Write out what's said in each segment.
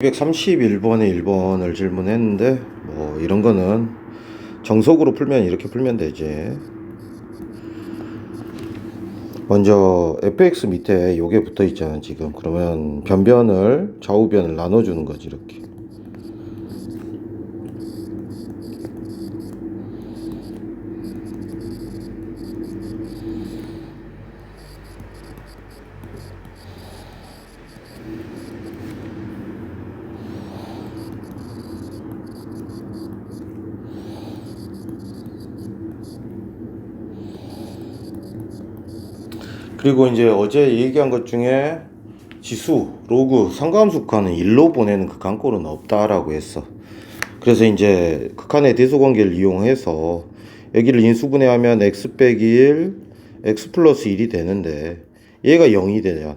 231번에 1번을 질문했는데 뭐 이런 거는 정석으로 풀면 이렇게 풀면 되지. 먼저 fx 밑에 요게 붙어 있잖아 지금. 그러면 변변을 좌우변을 나눠주는 거지 이렇게 그리고 이제 어제 얘기한 것 중에 지수, 로그, 상감수칸은 1로 보내는 극한꼴은 없다라고 했어. 그래서 이제 극한의 대소관계를 이용해서 여기를 인수분해하면 x 빼기 1, x 플러스 1이 되는데 얘가 0이 되잖아.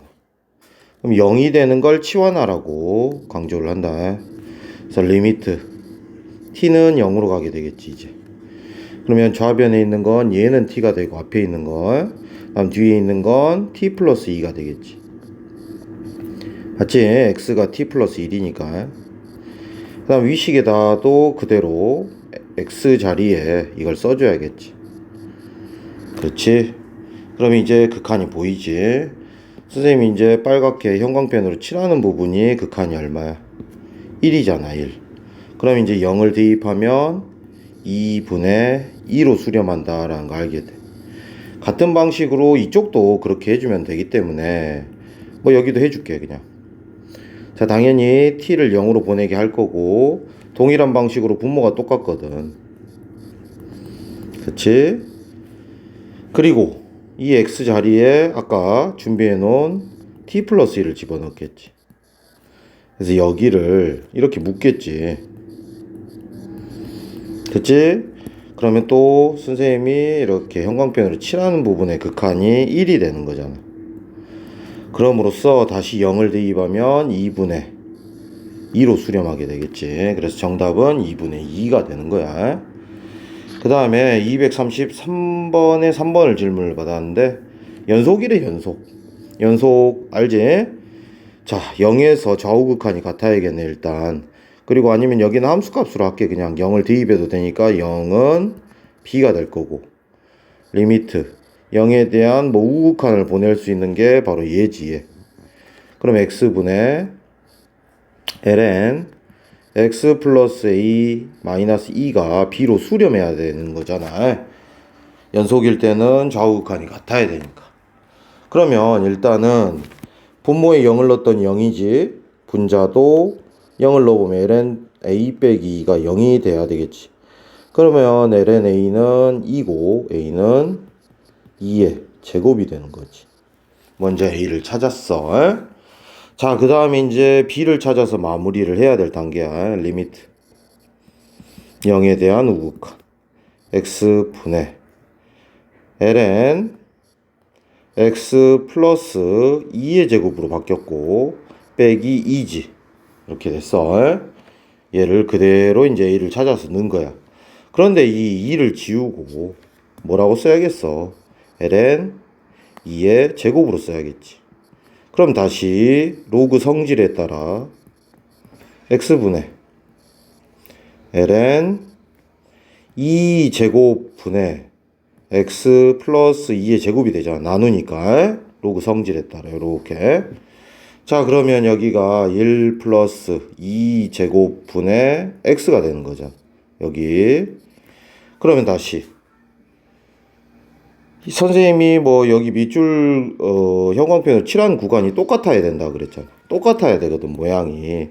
그럼 0이 되는 걸 치환하라고 강조를 한다. 그래서 리미트 t는 0으로 가게 되겠지 이제. 그러면 좌변에 있는 건 얘는 t가 되고 앞에 있는 건 다음 뒤에 있는 건 t 플러스 2가 되겠지. 맞지? x가 t 플러스 1이니까. 그 다음 위식에다도 그대로 x 자리에 이걸 써줘야겠지. 그렇지? 그럼 이제 극한이 보이지? 선생님이 이제 빨갛게 형광펜으로 칠하는 부분이 극한이 얼마야? 1이잖아, 1. 그럼 이제 0을 대입하면 2분의 2로 수렴한다라는 거 알게 돼. 같은 방식으로 이쪽도 그렇게 해주면 되기 때문에 뭐 여기도 해줄게 그냥. 자 당연히 t를 0으로 보내게 할 거고 동일한 방식으로 분모가 똑같거든. 그치? 그리고 이 x 자리에 아까 준비해 놓은 t 플러스 1을 집어넣겠지. 그래서 여기를 이렇게 묶겠지 그치 그러면 또 선생님이 이렇게 형광펜으로 칠하는 부분의 극한이 1이 되는 거잖아. 그럼으로써 다시 0을 대입하면 2분의 2로 수렴하게 되겠지. 그래서 정답은 2분의 2가 되는 거야. 그 다음에 233번에 3번을 질문을 받았는데 연속이래 연속. 연속 알지? 자 0에서 좌우 극한이 같아야겠네 일단. 그리고 아니면 여기는 함수값으로 할게. 그냥 0을 대입해도 되니까 0은 b가 될 거고. 리미트. 0에 대한 뭐 우극한을 보낼 수 있는 게 바로 얘. 그럼 x분의 ln x 플러스 a 마이너스 2가 b로 수렴해야 되는 거잖아. 연속일 때는 좌우극한이 같아야 되니까. 그러면 일단은 분모에 0을 넣었더니 0이지. 분자도 0을 넣어보면 ln a 빼기 2가 0이 돼야 되겠지. 그러면 ln a는 2고 a는 2의 제곱이 되는 거지. 먼저 a를 찾았어. 자, 그 다음에 이제 b를 찾아서 마무리를 해야 될 단계야. 리미트. 0에 대한 우극한. x 분의 ln x 플러스 2의 제곱으로 바뀌었고 빼기 2지. 이렇게 됐어. 얘를 그대로 이제 a를 찾아서 넣은 거야. 그런데 이 2를 지우고 뭐라고 써야겠어? ln 2의 제곱으로 써야겠지. 그럼 다시 로그 성질에 따라 x분의 ln 2 제곱분의 x 플러스 2의 제곱이 되잖아. 나누니까 로그 성질에 따라 이렇게 자 그러면 여기가 1 플러스 2 제곱분의 x가 되는 거죠. 여기 그러면 다시 선생님이 뭐 여기 밑줄 어, 형광펜을 칠한 구간이 똑같아야 된다 그랬잖아. 똑같아야 되거든 모양이.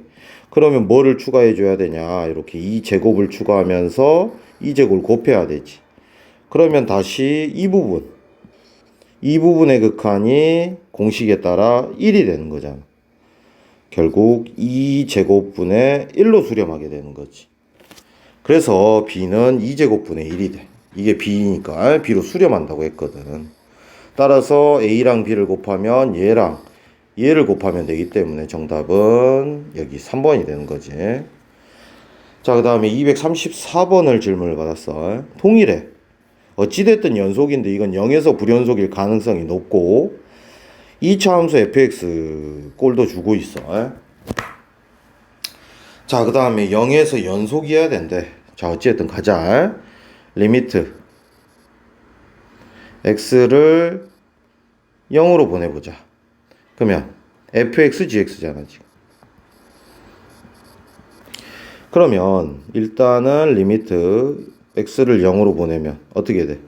그러면 뭐를 추가해 줘야 되냐 이렇게 2 제곱을 추가하면서 2 제곱을 곱해야 되지. 그러면 다시 이 부분 이 부분의 극한이 공식에 따라 1이 되는 거잖아. 결국 2제곱분의 1로 수렴하게 되는 거지. 그래서 b는 2제곱분의 1이 돼. 이게 b니까 b로 수렴한다고 했거든. 따라서 a랑 b를 곱하면 얘랑 얘를 곱하면 되기 때문에 정답은 여기 3번이 되는 거지. 자, 그 다음에 234번을 질문을 받았어. 동일해. 어찌됐든 연속인데 이건 0에서 불연속일 가능성이 높고 2차 함수 fx 꼴도 주고 있어. 자, 그 다음에 0에서 연속이어야 된대. 자, 어찌됐든 가자. 리미트. x를 0으로 보내보자. 그러면 fx, gx잖아, 지금. 그러면 일단은 리미트 x를 0으로 보내면 어떻게 돼?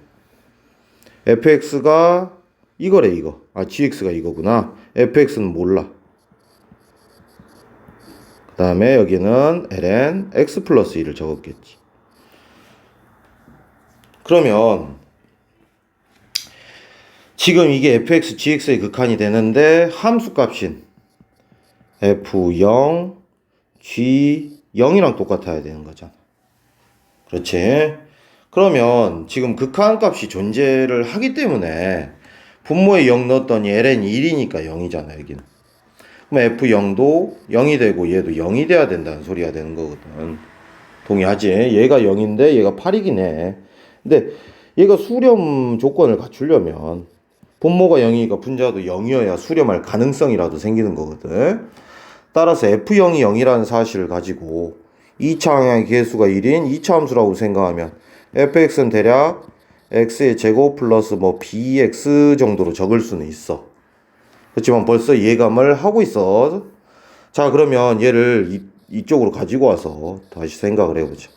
fx가 이거래, 이거. 아, gx가 이거구나. fx는 몰라. 그 다음에 여기는 ln x 플러스 1을 적었겠지. 그러면 지금 이게 fx, gx의 극한이 되는데 함수 값인 f0, g0이랑 똑같아야 되는 거잖아. 그렇지? 그러면 지금 극한 값이 존재를 하기 때문에 분모에 0 넣었더니 ln이 1이니까 0이잖아, 여기는. 그럼 F0도 0이 되고 얘도 0이 돼야 된다는 소리가 되는 거거든. 동의하지? 얘가 0인데 얘가 8이긴 해. 근데 얘가 수렴 조건을 갖추려면 분모가 0이니까 분자도 0이어야 수렴할 가능성이라도 생기는 거거든. 따라서 F0이 0이라는 사실을 가지고 2차 항의 개수가 1인 2차 함수라고 생각하면 fx는 대략 x의 제곱 플러스 뭐 bx 정도로 적을 수는 있어. 그렇지만 벌써 예감을 하고 있어. 자, 그러면 얘를 이, 이쪽으로 가지고 와서 다시 생각을 해보자.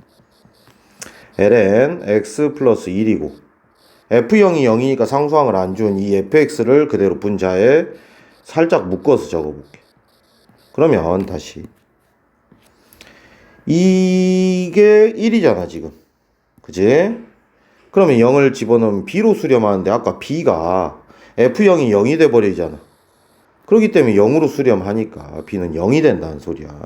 ln x 플러스 1이고 f0이 0이니까 상수항을 안 준 이 fx를 그대로 분자에 살짝 묶어서 적어볼게. 그러면 다시 이게 1이잖아 지금. 그지? 그러면 0을 집어넣으면 b로 수렴하는데 아까 b가 f0이 0이 돼버리잖아. 그렇기 때문에 0으로 수렴하니까 b는 0이 된다는 소리야.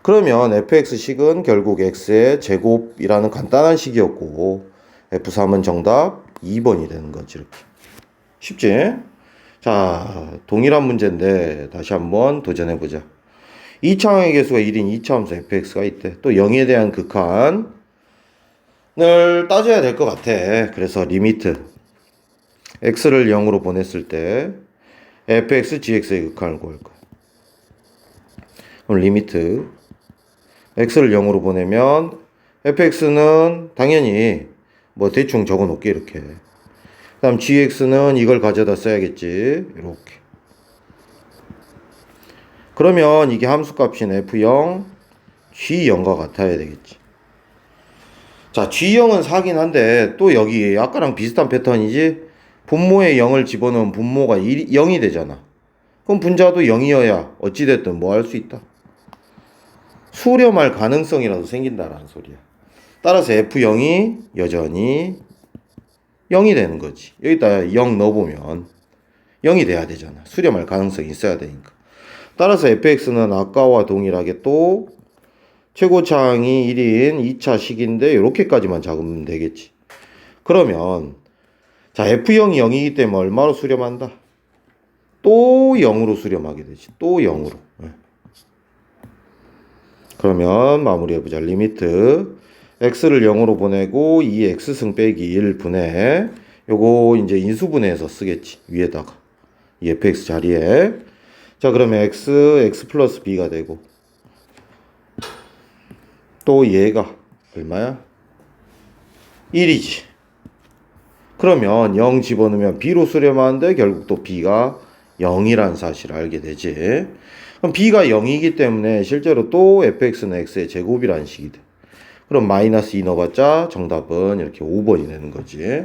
그러면 fx식은 결국 x의 제곱이라는 간단한 식이었고 f3은 정답 2번이 되는 거지 이렇게. 쉽지? 자, 동일한 문제인데 다시 한번 도전해 보자. 2차항의 개수가 1인 2차 함수 fx가 있대. 또 0에 대한 극한 을 따져야 될 것 같아. 그래서 리미트 x를 0으로 보냈을 때 fx, gx의 극한을 구할 거야. 그럼 리미트 x를 0으로 보내면 fx는 당연히 뭐 대충 적어 놓게 이렇게. 그다음 gx는 이걸 가져다 써야겠지. 이렇게. 그러면 이게 함수값인 f0, g0과 같아야 되겠지. 자, g0은 사긴 한데 또 여기 아까랑 비슷한 패턴이지. 분모에 0을 집어넣으면 분모가 1, 0이 되잖아. 그럼 분자도 0이어야 어찌됐든 뭐 할 수 있다. 수렴할 가능성이라도 생긴다라는 소리야. 따라서 F0이 여전히 0이 되는 거지. 여기다 0 넣어보면 0이 돼야 되잖아. 수렴할 가능성이 있어야 되니까. 따라서 fx는 아까와 동일하게 또 최고차항이 1인 2차 식인데 이렇게까지만 잡으면 되겠지. 그러면 자 f0이 0이기 때문에 얼마로 수렴한다? 또 0으로 수렴하게 되지. 또 0으로. 예. 그러면 마무리해보자. 리미트 x를 0으로 보내고 이 x승 빼기 1분의 요거 이제 인수분해해서 쓰겠지. 위에다가 이 fx 자리에 자 그러면 x x 플러스 b가 되고 또 얘가 얼마야? 1이지. 그러면 0 집어넣으면 b로 수렴하는데 결국 또 b가 0이라는 사실을 알게 되지. 그럼 b가 0이기 때문에 실제로 또 fx는 x의 제곱이라는 식이 돼. 그럼 마이너스 2 넣어봤자 정답은 이렇게 5번이 되는 거지.